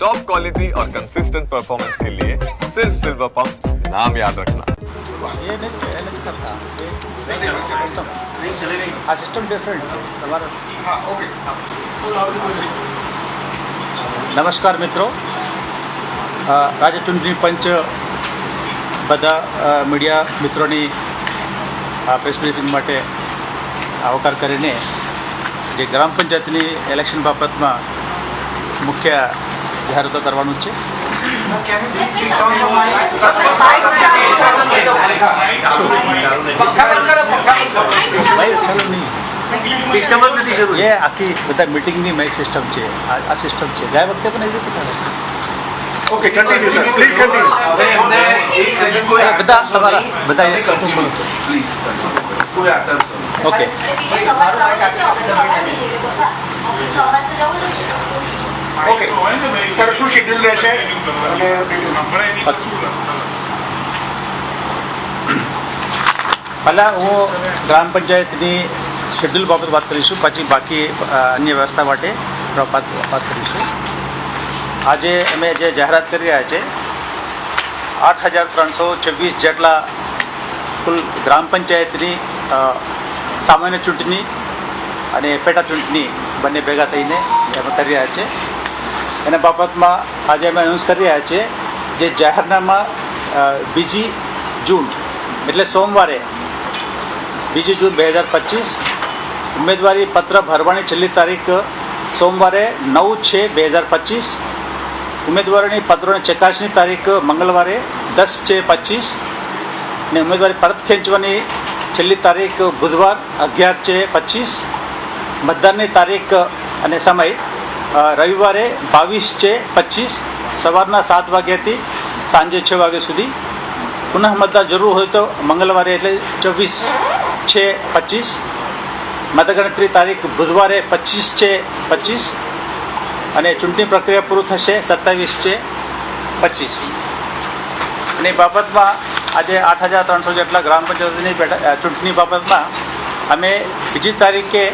Top quality और consistent performance के लिए सिर्फ सिल्वर पंप नाम याद रखना એ નથી એ નથી કરતા એ આ સિસ્ટમ ડિફરન્ટ છે તમારે નમસ્કાર મિત્રો અ, રાજ્ય ચૂંટણી પંચ બધા અ, મીડિયા મિત્રોની આ પ્રેસ બ્રીફિંગ માટે આવકાર કરીને જે ગ્રામ પંચાયતની ઇલેક્શન બાબતમાં મુખ્ય જાહેરાતો કરવાનું છે. ભાઈ ચાલો નહીં સિસ્ટમ જ નથી શરૂ. એ આખી બધા મિટિંગની મેઇક સિસ્ટમ છે. આ આ સિસ્ટમ છે. ગયા વખતે પણ એવી રીતે કરે okay continue sir please continue એક સેકન્ડ કોઈ બધા તમારા બધા એ પ્લીઝ કોઈ આતર ઓકે ઓકે. સર શું શેડ્યુલ રહેશે? અને પહેલાં હું ગ્રામ પંચાયતની શેડ્યુલ બાબત વાત કરીશું પછી બાકી અન્ય વ્યવસ્થા માટે વાત વાત કરીશું. આજે અમે જે જાહેરાત કરી રહ્યા છે આઠ હજાર ત્રણસો છવ્વીસ જેટલા કુલ ગ્રામ પંચાયતની સામાન્ય ચૂંટણી અને પેટા ચૂંટણી બંને ભેગા થઈને અમે કરી રહ્યા છે. એના બાબતમાં આજે અમે અનાઉન્સ કરી રહ્યા છીએ જે જાહેરનામા બીજી જૂન, એટલે સોમવારે, બીજી જૂન બે હજાર પચીસ, ઉમેદવારી પત્ર ભરવાની છેલ્લી તારીખ સોમવારે નવ છે બે હજાર પચીસ, ઉમેદવારોની પત્રોની ચકાસણી તારીખ મંગળવારે દસ છે પચીસ, ને ઉમેદવારી પરત ખેંચવાની છેલ્લી તારીખ બુધવાર અગિયાર છે પચીસ, મતદાનની તારીખ અને સમય રવિવારે બાવીસ છે પચીસ સવારના સાત વાગ્યાથી સાંજે છ વાગ્યા સુધી. પુનઃ મતદાન જરૂર હોય તો મંગળવારે એટલે ચોવીસ છે પચીસ. મતગણતરી તારીખ બુધવારે પચીસ છે પચીસ. અને ચૂંટણી પ્રક્રિયા પૂરું થશે સત્તાવીસ છે પચીસ. અને બાબતમાં આજે આઠ હજાર ત્રણસો જેટલા ગ્રામ પંચાયતની ચૂંટણી બાબતમાં અમે બીજી તારીખે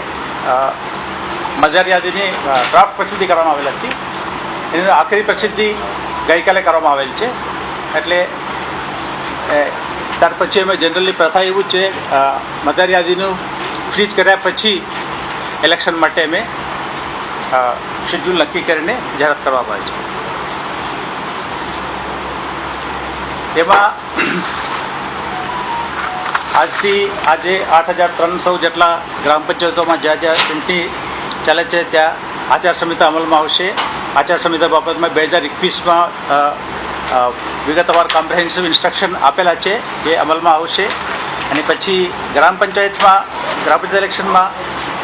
મતદાર યાદીની ડ્રાફ્ટ પ્રસિદ્ધિ કરવામાં આવેલ હતી. એની આખરી પ્રસિદ્ધિ ગઈકાલે કરવામાં આવેલ છે. એટલે ત્યાર પછી અમે જનરલી પ્રથા એવું છે મતદાર ફ્રીજ કર્યા પછી ઇલેક્શન માટે અમે શેડ્યુલ નક્કી કરીને જાહેરાત કરવામાં આવે છે. એમાં આજથી આજે આઠ હજાર ત્રણસો જેટલા ગ્રામ પંચાયતોમાં જ્યાં જ્યાં ચૂંટણી ચાલે છે, ત્યાં આચાર સંહિતા અમલમાં આવશે. આચાર સંહિતા બાબતમાં બે હજાર એકવીસમાં વિગતવાર કોમ્પ્રિહેન્સિવ ઇન્સ્ટ્રક્શન આપેલા છે એ અમલમાં આવશે. અને પછી ગ્રામ પંચાયતમાં, ગ્રામ પંચાયત ઇલેક્શનમાં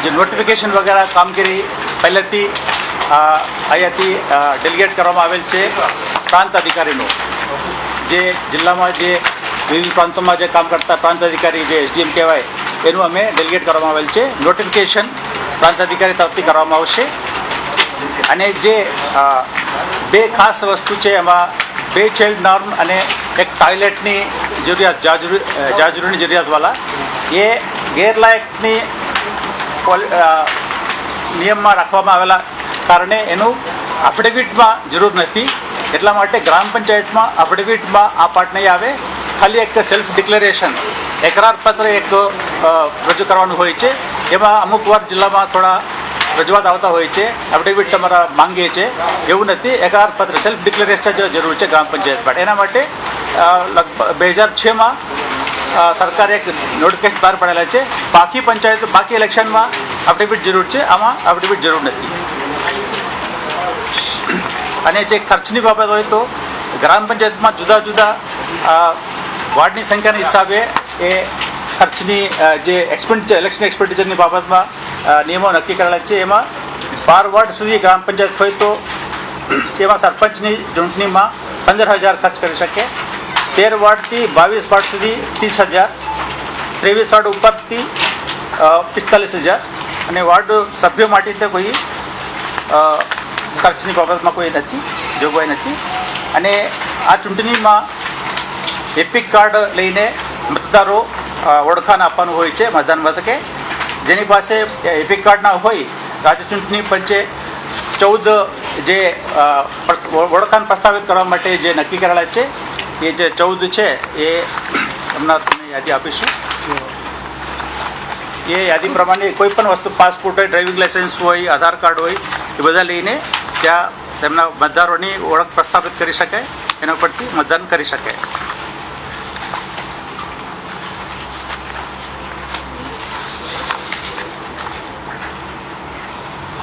જે નોટિફિકેશન વગેરે કામગીરી પહેલેથી અહીંયાથી ડેલિગેટ કરવામાં આવેલ છે પ્રાંત અધિકારીનું. જે જિલ્લામાં જે વિવિધ પ્રાંતોમાં જે કામ કરતા પ્રાંત અધિકારી જે એસડીએમ કહેવાય, એનું અમે ડેલિગેટ કરવામાં આવેલ છે. નોટિફિકેશન પ્રાંત અધિકારી તરફથી કરવામાં આવશે. અને જે બે ખાસ વસ્તુ છે, એમાં બે ચાઇલ્ડ નોર્મ અને એક ટોયલેટની જરૂરિયાત, જાજરૂ જાજરૂની જરૂરિયાતવાળા. એ ગેરલાયકની નિયમમાં રાખવામાં આવેલા કારણે એનું અફિડેવિટમાં જરૂર નથી. એટલા માટે ગ્રામ પંચાયતમાં અફિડેવિટમાં આ પાર્ટ નહીં આવે. ખાલી એક સેલ્ફ ડિક્લેરેશન એકરાર પત્ર એક રજૂ કરવાનું હોય છે. એમાં અમુક વાર જિલ્લામાં થોડા રજૂઆત આવતા હોય છે. એફિડેવિટ તમારા માંગીએ છે. એવું નથી. એકાદ પત્ર સેલ્ફ ડિક્લેરેશન જે જરૂર છે ગ્રામ પંચાયત માટે. એના માટે લગભગ બે હજાર છમાં સરકારે એક નોટિફિકેશન બહાર પાડેલા છે. બાકી પંચાયત, બાકી ઇલેક્શનમાં એફિડેવિટ જરૂર છે. આમાં એફિડેવિટ જરૂર નથી. અને જે ખર્ચની બાબત હોય તો ગ્રામ પંચાયતમાં જુદા જુદા વોર્ડની સંખ્યાના હિસાબે એ ખર્ચની જે એક્સપેન્ડિચર ઇલેક્શન એક્સપેન્ડિચરની બાબતમાં નિયમો નક્કી કરેલા છે. એમાં બાર વોર્ડ સુધી ગ્રામ પંચાયત હોય તો તેમાં સરપંચની ચૂંટણીમાં પંદર હજાર ખર્ચ કરી શકે. તેર વોર્ડથી બાવીસ વોર્ડ સુધી ત્રીસ હજાર. ત્રેવીસ વોર્ડ ઉપરથી પિસ્તાલીસ હજાર. અને વોર્ડ સભ્યો માટે તો કોઈ ખર્ચની બાબતમાં કોઈ નથી, જોગવાઈ નથી. અને આ ચૂંટણીમાં એપિક કાર્ડ લઈને મતદારો ઓળખાણ આપવાનું હોય છે મતદાન મથકે. જેની પાસે એપિક કાર્ડ ના હોય રાજ્ય ચૂંટણી પંચે ચૌદ જે ઓળખાણ પ્રસ્તાવિત કરવા માટે જે નક્કી કરેલા છે એ જે ચૌદ છે એ હમણાં તમને યાદી આપીશું. એ યાદી પ્રમાણે કોઈ પણ વસ્તુ પાસપોર્ટ હોય ડ્રાઇવિંગ લાઇસન્સ હોય આધાર કાર્ડ હોય એ બધા લઈને ત્યાં તેમના મતદારોની ઓળખ પ્રસ્થાપિત કરી શકાય એના પરથી મતદાન કરી શકાય.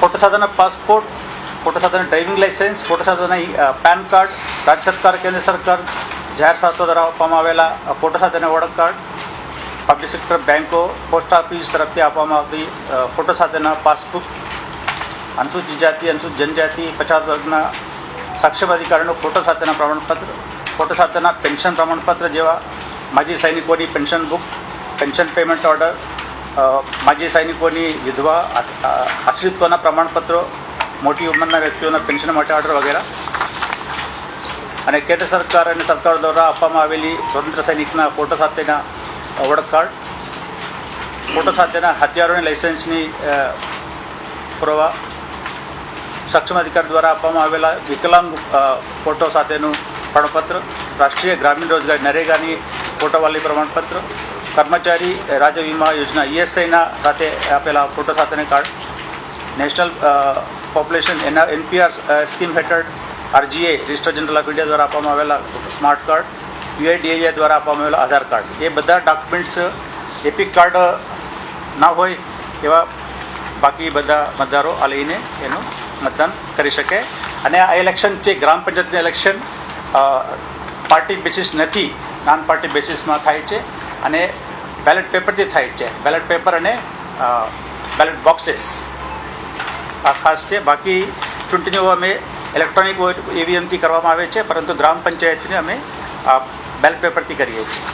ફોટો સાથેના પાસપોર્ટ ફોટો સાથેના ડ્રાઇવિંગ લાઇસન્સ ફોટો સાથેના પેન કાર્ડ, રાજ્ય સરકાર, કેન્દ્ર સરકાર જાહેર સંસ્થા દ્વારા આપવામાં આવેલા ફોટો સાથેના ઓળખ કાર્ડ પબ્લિક સેક્ટર બેન્કો પોસ્ટ ઓફિસ તરફથી આપવામાં આવતી ફોટો સાથેના પાસબુક, અનુસૂચિત જાતિ, અનુસૂચિત જનજાતિ, પછાત વર્ગના સક્ષમ અધિકારીનો ફોટો સાથેના પ્રમાણપત્ર ફોટો સાથેના પેન્શન પ્રમાણપત્ર જેવા માજી સૈનિકોની pension book, pension payment order માજી સૈનિકોની વિધવા આશ્રિતત્વના પ્રમાણપત્રો, મોટી ઉંમરના વ્યક્તિઓના પેન્શન માટે ઓર્ડર વગેરે. અને કેન્દ્ર સરકાર અને સરકાર દ્વારા આપવામાં આવેલી સ્વતંત્ર સૈનિકના ફોટો સાથેના ઓળખ કાર્ડ, ફોટો સાથેના હથિયારોની લાઇસન્સની પુરવા, સક્ષમ અધિકારી દ્વારા આપવામાં આવેલા વિકલાંગ ફોટો સાથેનું પ્રમાણપત્ર, રાષ્ટ્રીય ગ્રામીણ રોજગાર નરેગાની ફોટોવાળી પ્રમાણપત્ર કર્મચારી રાજ્ય વીમા યોજના ઈએસઆઈના સાથે આપેલા ફોટો સાથેના કાર્ડ. નેશનલ પોપ્યુલેશન એના, એનપીઆર સ્કીમ હેઠળ RGA, register general of India દ્વારા આપવામાં આવેલા સ્માર્ટ કાર્ડ, યુઆઈડીએઆઈ દ્વારા આપવામાં આવેલા આધાર કાર્ડ. એ બધા ડોક્યુમેન્ટ્સ એપિક કાર્ડ ના હોય એવા બાકી બધા મતદારો આ લઈને એનું મતદાન કરી શકે. અને આ ઇલેક્શન છે, ગ્રામ પંચાયતનું ઇલેક્શન પાર્ટી બેસિસ નથી, નાન પાર્ટી બેસિસમાં થાય છે. અને બેલેટ પેપરથી થાય છે બેલેટ પેપર અને બેલેટ બોક્સીસ આ ખાસ છે. બાકી ચૂંટણીઓ અમે ઇલેક્ટ્રોનિક ઈવીએમથી કરવામાં આવે છે પરંતુ ગ્રામ પંચાયતને અમે બેલેટ પેપરથી કરીએ છીએ.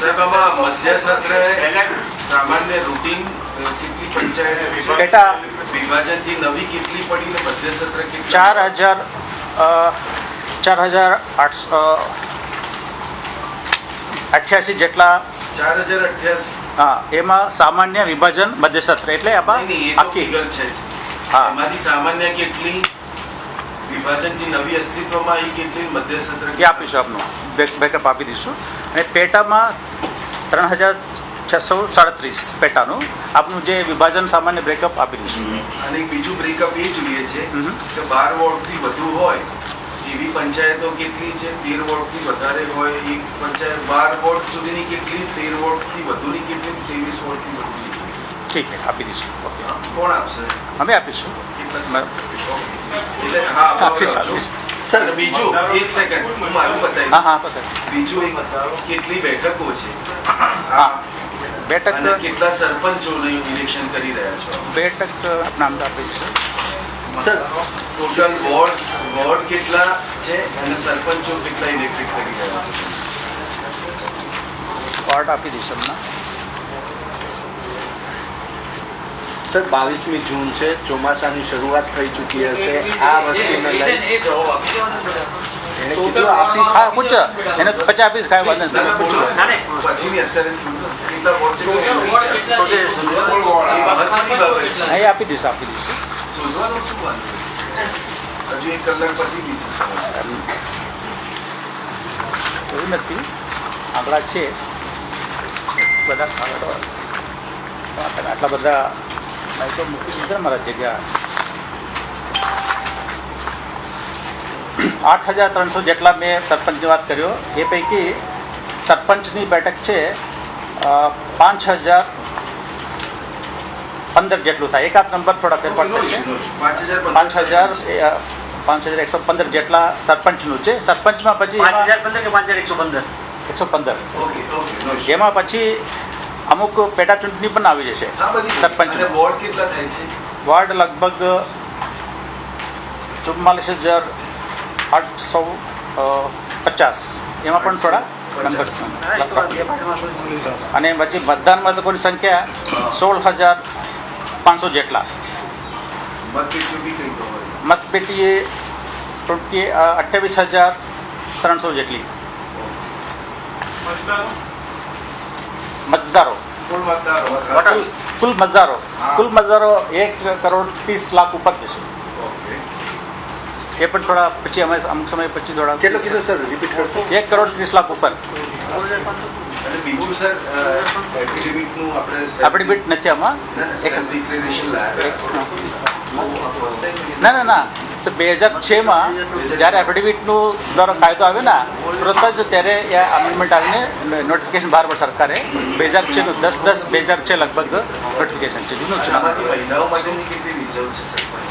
સાહેબ આમાં મધ્ય સત્રે સામાન્ય રૂટીન કેટલી પંચાયત પેટા વિભાજનથી નવી કેટલી પડી ને મધ્ય સત્ર ચાર હજાર ચાર હજાર આઠસો અઠ્યાસી જેટલા ચાર હજાર હા એમાં સામાન્ય વિભાજન મધ્યસત્ર એટલે આમાં આખી. છે હા. એમાંથી સામાન્ય કેટલી વિભાજનની નવી અસ્તિત્વમાં એ કેટલી મધ્ય સત્ર આપીશું આપનું. બેકઅપ આપી દઈશું. અને પેટામાં ત્રણ હજાર છસો સાડત્રીસ પેટાનું. આપનું જે વિભાજન સામાન્ય બ્રેકઅપ આપી દઈશું. અને બીજું બ્રેકઅપ એ જોઈએ છે કે બાર વોર્ડથી વધુ હોય એવી પંચાયતો કેટલી છે? તેર વોર્ડથી વધારે હોય એક પંચાયત બાર વોર્ડ સુધીની કેટલી? તેર વોર્ડથી વધુની કેટલી? ત્રેવીસ વોર્ડથી વધુની કેટલી? ઠીક આપી દઈશું. કોણ આપશે? અમે આપીશું. એટલે હા આપીશ. આપીશ. અને બીજું એક સેકન્ડ હું મારું હા બતાવી હા પકડ બીજું એક કેટલી બેઠકો છે? હા. બેઠક કેટલા સરપંચોને ઇલેક્શન કરી રહ્યા છો? બેઠક નામ આપીશું ટોટલ વોર્ડ વોર્ડ કેટલા છે અને સરપંચો કેટલા ઇલેક્ટ્રિક કરી ગયા પાર્ટ આપી દઈશ હમણાં સર બાવીસમી જૂન છે ચોમાસાની શરૂઆત થઈ ચૂકી હશે આ વસ્તુને લઈ એને કીધું આપી હા પૂછ એને પચાસ આપીશ કાંઈ વાંધો તમે પૂછો નહીં આપી દઈશ આપી દઈશું શોધવાનું શું વાત હજુ એક કલાક પછી ડિસિઝન એવું નથી. આંકડા છે. બધા ખાવા આટલા બધા મેં તો મૂકી દીધા મારા જગ્યા. આઠ હજાર ત્રણસો જેટલા મેં સરપંચની વાત કર્યો. એ પૈકી સરપંચની બેઠક છે પાંચ હજાર પંદર જેટલું થાય. એકાદ નંબર થોડા ફેરફાર થશે પાંચ હજાર પાંચ હજાર એ, અ, હજાર એકસો પંદર જેટલા સરપંચનું છે. સરપંચમાં પછી એકસો પંદર. એમાં પછી અમુક પેટા ચૂંટણી પણ આવી જશે સરપંચ વોર્ડ છે? વોર્ડ લગભગ ચુમ્માલીસ હજાર આઠસો પચાસ. એમાં પણ થોડા નંબર અને પછી મતદાન મથકોની સંખ્યા સોળ હજાર પાંચસો જેટલા. મતપેટીએ ટોટલી અઠ્યાવીસ હજાર ત્રણસો જેટલી. મતદારો. કુલ મતદારો કુલ મતદારો. એક કરોડ ત્રીસ લાખ ઉપર જશે એ પણ થોડા પછી અમે અમુક સમય પછી થોડા કેટલું કીધું સર? એક કરોડ ત્રીસ લાખ ઉપર. બીજું સર એફિડેવિટનું આપણે આપણી બીટ નથી આમાં. એક ડિક્લેરેશન ના ના ના. તો બે હજાર છમાં જ્યારે એફિડેવિટનું સુધારો કાયદો આવે ને તરત જ ત્યારે એ અમેન્ડમેન્ટ આવીને નોટિફિકેશન બહાર પડે સરકારે. બે હજાર છનું દસ દસ બે હજાર છ લગભગ નોટિફિકેશન છે જૂનું સર?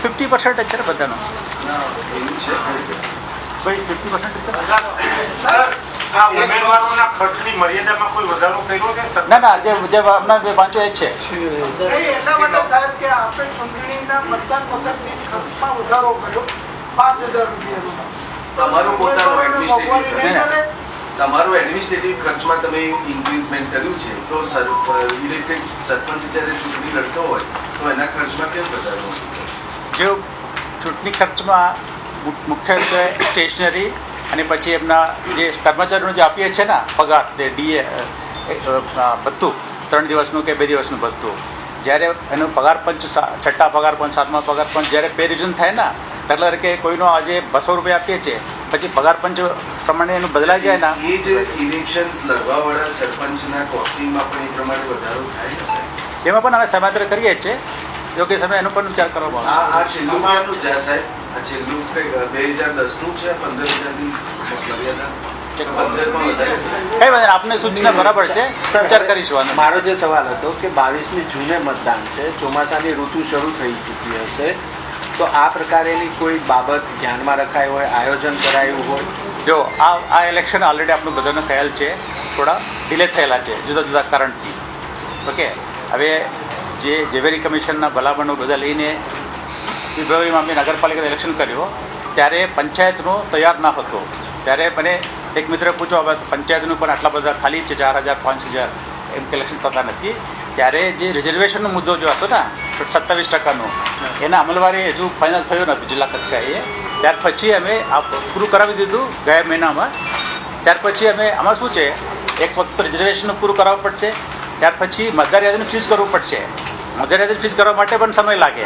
ફિફ્ટી પર્સન્ટ જ છે ને બધાનો ભાઈ ફિફ્ટી પર્સન્ટ કર્યો છે ના ના જે જે હમણાં બે પાંચો એ છે. તમારું એટલા માટે સાહેબ કે આપણે ચૂંટણીના મતદાન મથકની ખર્ચમાં વધારો કર્યો પાંચ હજાર રૂપિયાનો. તમારો એડમિનિસ્ટ્રેટિવ તમારું એડમિનિસ્ટ્રેટિવ ખર્ચમાં તમે ઇન્ક્રીઝમેન્ટ કર્યું છે તો સર ઇલેક્ટેડ સરપંચ જ્યારે ચૂંટણી લડતો હોય તો એના ખર્ચમાં કેમ વધારો? જે ચૂંટણી ખર્ચમાં મુખ્ય મુખ્યત્વે સ્ટેશનરી અને પછી એમના જે કર્મચારીનું જે આપીએ છીએ ને પગાર જે ડીએ ભથ્થું ત્રણ દિવસનું કે બે દિવસનું ભથ્થું જ્યારે એનું પગાર પંચ છઠ્ઠા પગાર પંચ સાતમા પગાર પંચ જ્યારે પે રિઝન થાય ને એટલે કે કોઈનો આજે બસો રૂપિયા આપીએ છીએ પછી પગાર પંચ પ્રમાણે એનું બદલાઈ જાય ને. એ જ ઇલેક્શન્સ લડવાવાળા સરપંચના કોસ્ટિંગમાં પણ એ પ્રમાણે વધારો થાય એમાં પણ અમે સમાંતર કરીએ છીએ યોગ્ય સમય એનો પણ વિચાર કરવામાં આ આ છેલ્લું સાહેબ? છેલ્લું કંઈક બે હજાર દસનું છે પંદર હજારની મર્યાદા કઈ વાંધો નહીં, સૂચના બરાબર છે. સંચાર કરીશું. મારો જે સવાલ હતો કે બાવીસમી જૂને મતદાન છે ચોમાસાની ઋતુ શરૂ થઈ ચૂકી હશે તો આ પ્રકારેની કોઈ બાબત ધ્યાનમાં રખાઈ હોય આયોજન કરાયું હોય? જો આ આ ઇલેક્શન ઓલરેડી આપણું બધાનો ખ્યાલ છે થોડા ડિલે થયેલા છે જુદા જુદા કારણથી. ઓકે હવે જે ઝવેરી કમિશનના ભલામણો બધા લઈને ફેબ્રુઆરીમાં અમે નગરપાલિકાનું ઇલેક્શન કર્યું, ત્યારે પંચાયતનો તૈયાર ના હતો. ત્યારે મને એક મિત્રે પૂછ્યો હવે પંચાયતનું પણ આટલા બધા ખાલી છે, ચાર હજાર, પાંચ હજાર? એમ કલેક્શન કરતા નથી. ત્યારે જે રિઝર્વેશનનો મુદ્દો જો હતો ને, સત્તાવીસ ટકાનો, એના અમલવારી હજુ ફાઇનલ થયો નથી જિલ્લા કક્ષાએ. ત્યાર પછી અમે આ પૂરું કરાવી દીધું ગયા મહિનામાં. ત્યાર પછી અમે, આમાં શું છે? એક વખત રિઝર્વેશનનું પૂરું કરાવવું પડશે. ત્યાર પછી મતદાર યાદીનું કરવું પડશે. મતદાર યાદી ફીસ કરવા માટે પણ સમય લાગે.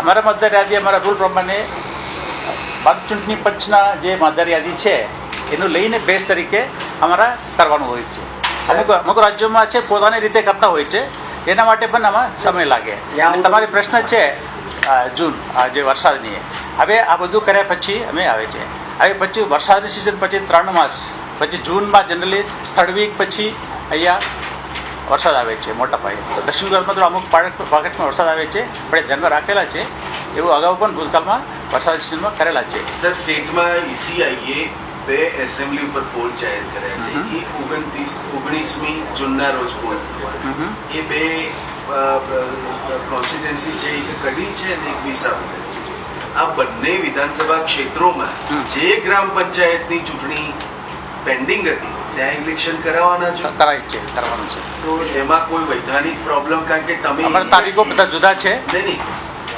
અમારા મતદાર યાદી અમારા રૂલ પ્રમાણે ભારત ચૂંટણી પંચના જે મતદાર યાદી છે એનું લઈને બેસ તરીકે અમારા કરવાનું હોય છે. અમુક અમુક રાજ્યોમાં છે પોતાની રીતે કરતા હોય છે એના માટે પણ આમાં સમય લાગે. અને તમારી પ્રશ્ન છે જૂન આ જે વરસાદની. હવે આ બધું કર્યા પછી અમે આવે છે. હવે પછી વરસાદની સિઝન પછી ત્રણ માસ પછી જૂનમાં જનરલી થર્ડ વીક પછી અહીંયા વરસાદ આવે છે મોટા પાયે. તો દક્ષિણ ગુજરાતમાં તો અમુક પાક- પાકેટમાં વરસાદ આવે છે પણ એ ધ્યાનમાં રાખેલા છે. એવું અગાઉ પણ ભૂતકાળમાં વરસાદ સિઝનમાં કરેલા છે. સર સ્ટેટમાં ઈસીઆઈએ બે એસેમ્બલી ઉપર પોલ જાહેર કર્યા છે. એ ઓગણત્રીસ ઓગણીસમી જૂનના રોજ પોલ એ બે કોન્સ્ટિટ્યુન્સી છે એક કડી છે અને એક વિસાવદર છે. આ બંને વિધાનસભા ક્ષેત્રોમાં જે ગ્રામ પંચાયતની ચૂંટણી પેન્ડિંગ હતી ત્યાં ઇલેક્શન કરાવવાના છો? કરાય છે કરવાનું છે. તો એમાં કોઈ વૈધાનિક પ્રોબ્લેમ કારણ કે તમે અમારા તારીખો બધા જુદા છે. નહીં નહીં.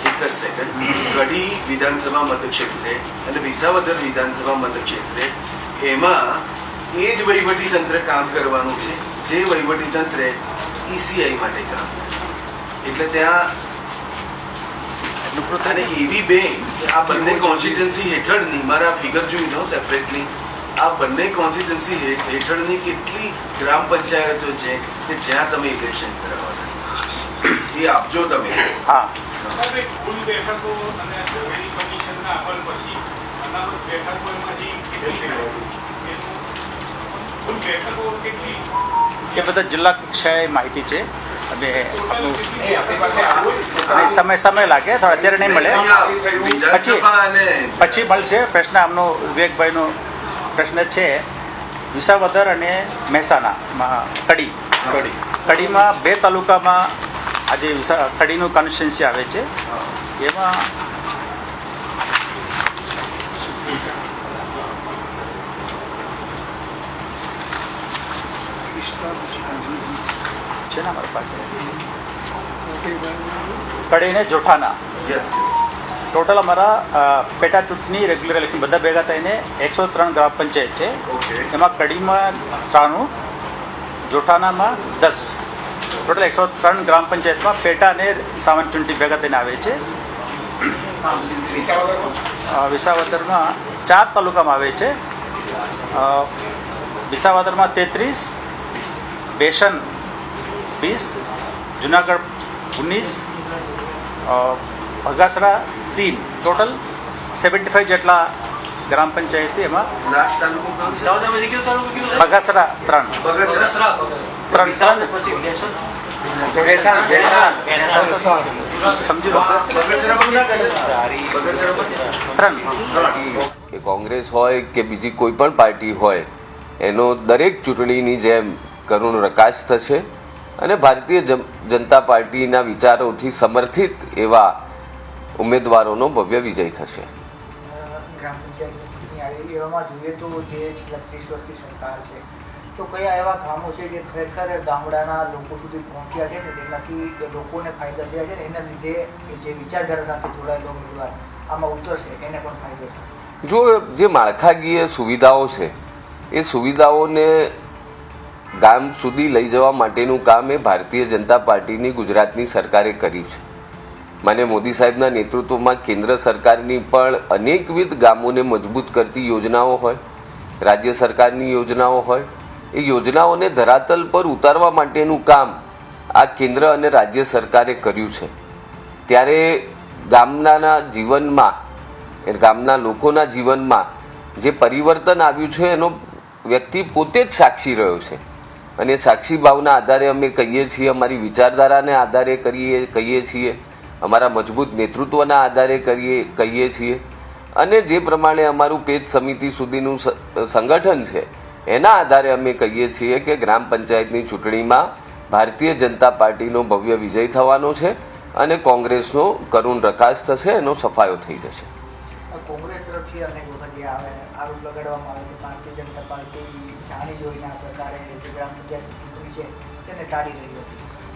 એક જ સેકન્ડ વિધાનસભા મતક્ષેત્રે અને વિસાવદર વિધાનસભા મતક્ષેત્રે એમાં એ જ વહીવટી તંત્ર કામ કરવાનું છે જે વહીવટી તંત્ર ઈસીઆઈ માટે કામ. એટલે ત્યાં અને એવી બેંક આ બંને કોન્સ્ટિટ્યુન્સી હેઠળની મારા ફિગર જોઈ લો સેપરેટલી આ બંને કોન્સ્ટિટ્યુન્સી હેઠળની કેટલી ગ્રામ પંચાયતો છે કે જ્યાં તમે ઇલેક્શન કરાવવાના એ આપજો તમે. હા. એ બધા જિલ્લા કક્ષાએ માહિતી છે. અને આપણું એ આપણી પાસે નહીં, સમય સમય લાગે. થોડા અત્યારે નહીં મળે. પછી પછી મળશે. પ્રશ્ન આમનો વિવેકભાઈનો પ્રશ્ન છે વિસાવદર અને મહેસાણામાં કડી કડી કડીમાં બે તાલુકામાં આજે વિસા કડીનું કોન્સ્ટિટ્યુન્સી આવે છે. એમાં છે ને અમારી પાસે? કડી ને જોઠાના. યસ ટોટલ અમારા પેટા ચૂંટણી રેગ્યુલર ઇલેક્શન બધા ભેગા થઈને એકસો ત્રણ ગ્રામ પંચાયત છે. એમાં કડીમાં ત્રાણું જોઠાણામાં દસ. ટોટલ એકસો ત્રણ ગ્રામ પંચાયતમાં પેટા અને સામાન્ય ચૂંટણી ભેગા થઈને આવે છે. વિસાવદરમાં? ચાર તાલુકામાં આવે છે. વિસાવદરમાં તેત્રીસ બેસન વીસ જુનાગઢ ઓગણીસ બગાસરા તીન ટોટલ સેવન્ટી ફાઈવ જેટલા ગ્રામ પંચાયતી એમાં? બગાસરા ત્રણ. ત્રણ. કે કોંગ્રેસ હોય કે બીજી કોઈ પણ પાર્ટી હોય એનો દરેક ચૂંટણીની જેમ કરુણ રકાશ થશે અને ભારતીય જનતા પાર્ટીના વિચારોથી સમર્થિત એવા ઉમેદવારોનો ભવ્ય વિજય થશે. ગ્રામ પંચાયતની આવેલી એવામાં જોઈએ તો જે છેલ્લા ત્રીસ વર્ષથી સરકાર છે તો કયા એવા કામો છે જે ખરેખર ગામડાના લોકો સુધી પહોંચ્યા છે ને તેનાથી લોકોને ફાયદા થયા છે ને એના લીધે જે વિચારધારા જોડાયેલો ઉમેદવાર આમાં ઉતરશે એને પણ ફાયદો થશે. જો જે માળખાકીય સુવિધાઓ છે એ સુવિધાઓને ગામ સુધી લઈ જવા માટેનું કામ એ ભારતીય જનતા પાર્ટીની ગુજરાતની સરકારે કર્યું છે. માન્ય મોદી સાહેબના નેતૃત્વમાં કેન્દ્ર સરકારની પણ અનેકવિધ ગામોને મજબૂત કરતી યોજનાઓ હોય, રાજ્ય સરકારની યોજનાઓ હોય, એ યોજનાઓને ધરાતલ પર ઉતારવા માટેનું કામ આ કેન્દ્ર અને રાજ્ય સરકારે કર્યું છે. ત્યારે ગામના જીવનમાં ગામના લોકોના જીવનમાં જે પરિવર્તન આવ્યું છે, એનો વ્યક્તિ પોતે જ સાક્ષી રહ્યો છે. અને સાક્ષી ભાવના આધારે અમે કહીએ છીએ, અમારી વિચારધારાને આધારે કરીએ, કહીએ છીએ અમારા મજબૂત નેતૃત્વના આધારે કરીએ, કહીએ છીએ. અને જે પ્રમાણે અમારું પેજ સમિતિ સુધીનું સંગઠન છે, એના આધારે અમે કહીએ છીએ કે ગ્રામ પંચાયતની ચૂંટણીમાં ભારતીય જનતા પાર્ટીનો ભવ્ય વિજય થવાનો છે અને કોંગ્રેસનો કરુણ રકાશ થશે, એનો સફાયો થઈ જશે. કોંગ્રેસ તરફથી અનેક વખત આરોપ લગાડવામાં આવે કે ભારતીય જનતા પાર્ટી જાણી જોઈને આ પ્રકારે જે ગ્રામ પંચાયત છે, તેને ટાળી રહી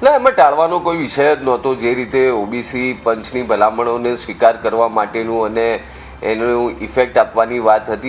ના, એમાં ટાળવાનો કોઈ વિષય જ નહોતો. જે રીતે ઓબીસી પંચની ભલામણોને સ્વીકાર કરવા માટેનું અને એનું ઇફેક્ટ આપવાની વાત હતી.